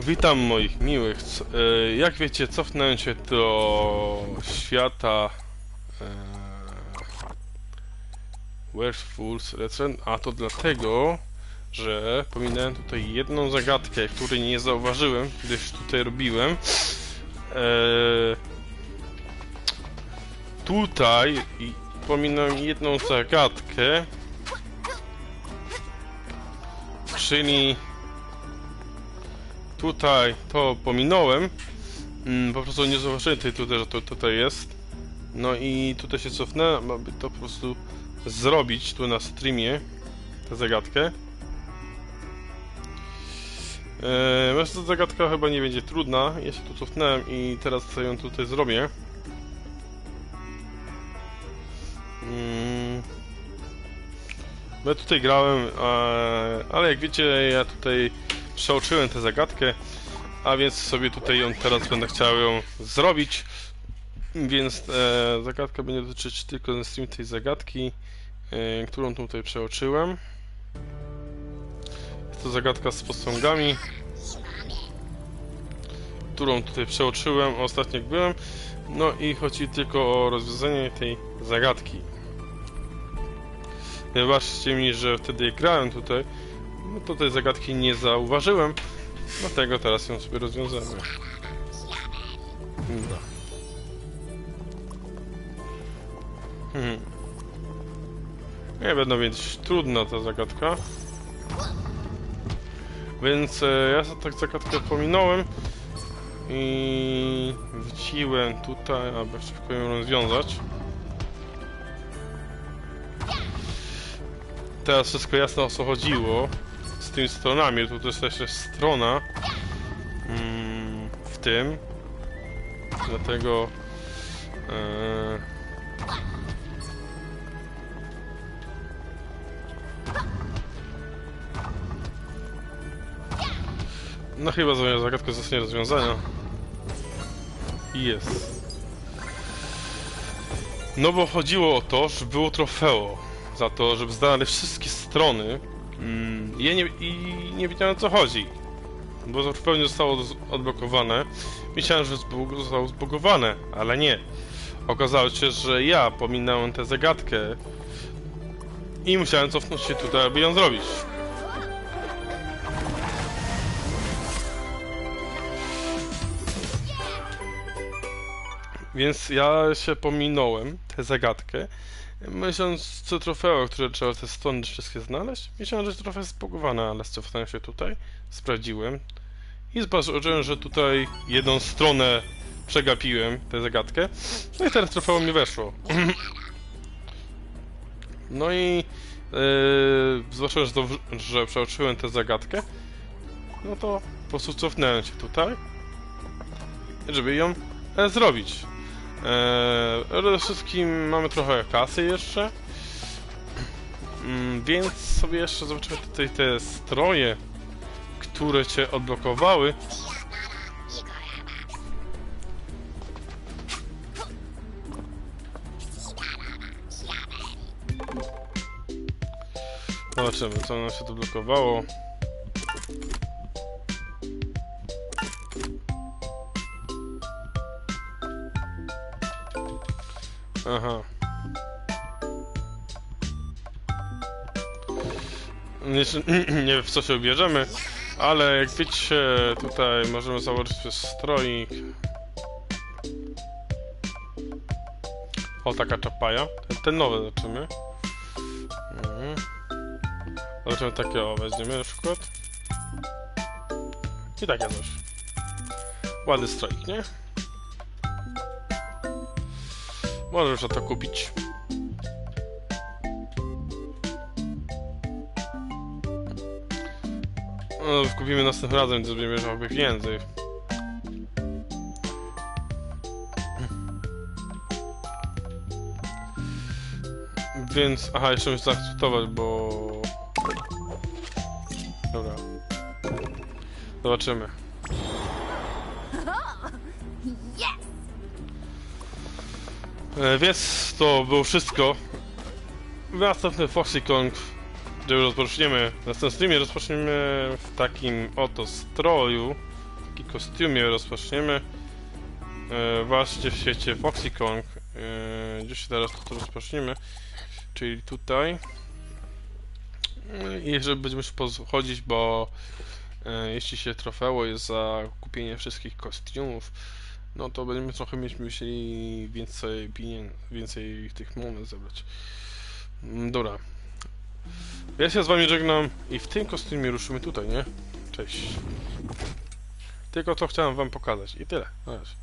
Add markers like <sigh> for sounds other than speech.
Witam moich miłych. E, Jak wiecie, cofnąłem się do świata e, Werewolves Return, a to dlatego, że pominąłem tutaj jedną zagadkę, której nie zauważyłem, gdyż tutaj robiłem. E, tutaj pominąłem jedną zagadkę, czyli tutaj to pominąłem. Mm, po prostu nie zauważyłem tej tutaj, że to tutaj jest. No i tutaj się cofnąłem, aby to po prostu zrobić tu na streamie tę zagadkę. Eee, ta zagadka chyba nie będzie trudna. Ja się tu cofnąłem i teraz ją tutaj zrobię. Mm. Bo ja tutaj grałem, e, ale jak wiecie, ja tutaj przeoczyłem tę zagadkę, a więc sobie tutaj ją teraz będę chciał ją zrobić. Więc e, zagadka będzie dotyczyć tylko ze stream tej zagadki, e, którą tutaj przeoczyłem. Jest to zagadka z posągami, którą tutaj przeoczyłem ostatnio jak byłem. No i chodzi tylko o rozwiązanie tej zagadki. Wybaczcie mi, że wtedy grałem tutaj, no to zagadki nie zauważyłem, dlatego teraz ją sobie rozwiążemy. No. Hmm. Nie będą więc trudna ta zagadka. Więc e, ja tak zagadkę pominąłem i wróciłem tutaj, aby szybko ją rozwiązać. Teraz wszystko jasno o co chodziło tymi stronami. Tu też jest strona mm, w tym. Dlatego e, No chyba za- zagadka zostanie rozwiązana. Jest. No bo chodziło o to, że było trofeo za to, żeby znaleźć wszystkie strony. Mm, ja nie, I nie wiedziałem o co chodzi. Bo to w pełni zostało odblokowane. Myślałem, że zbu- zostało zbugowane, ale nie. Okazało się, że ja pominąłem tę zagadkę i musiałem cofnąć się tutaj, aby ją zrobić. Więc ja się pominąłem tę zagadkę, myśląc co trofeo, które trzeba te strony wszystkie znaleźć. Myślałem, że trofeo jest ale cofnąłem się tutaj, sprawdziłem i zobaczyłem, że tutaj jedną stronę przegapiłem, tę zagadkę. No i teraz trofeo mi weszło. <clears throat> No i yy, zobaczyłem, że, to, że przeoczyłem tę zagadkę. No to po prostu cofnąłem się tutaj, żeby ją e, zrobić. Eee, przede wszystkim mamy trochę kasy jeszcze. Mm, więc sobie jeszcze zobaczymy tutaj te stroje, które cię odblokowały. Zobaczymy, co nam się tu blokowało. Aha. Jeszcze <clears throat> nie wiem w co się ubierzemy, ale jak widzicie tutaj możemy założyć sobie stroik. O taka czapaja. Ten, ten nowe zobaczymy. Mhm. Zobaczymy takie o weźmiemy na przykład. I takie coś. Ładny stroik, nie? Możesz za to kupić. No, kupimy następnym razem, zrobimy jakby więcej. Więc, aha, jeszcze muszę zaakceptować, bo... Dobra. Zobaczymy. Więc to było wszystko. Następny Foxy Kong, gdy rozpoczniemy, na następnym streamie rozpoczniemy w takim oto stroju. i kostiumie rozpoczniemy. E, właśnie w świecie Foxy Kong. E, gdzieś teraz to rozpoczniemy. Czyli tutaj. E, I jeżeli będziemy chodzić, bo e, jeśli się trofeło jest za kupienie wszystkich kostiumów, no to będziemy trochę mieć musieli więcej pinien, więcej tych monet zebrać. Mm, Dobra. Ja się z wami żegnam i w tym kostiumie ruszymy tutaj, nie? Cześć. Tylko to chciałem wam pokazać i tyle. Na razie.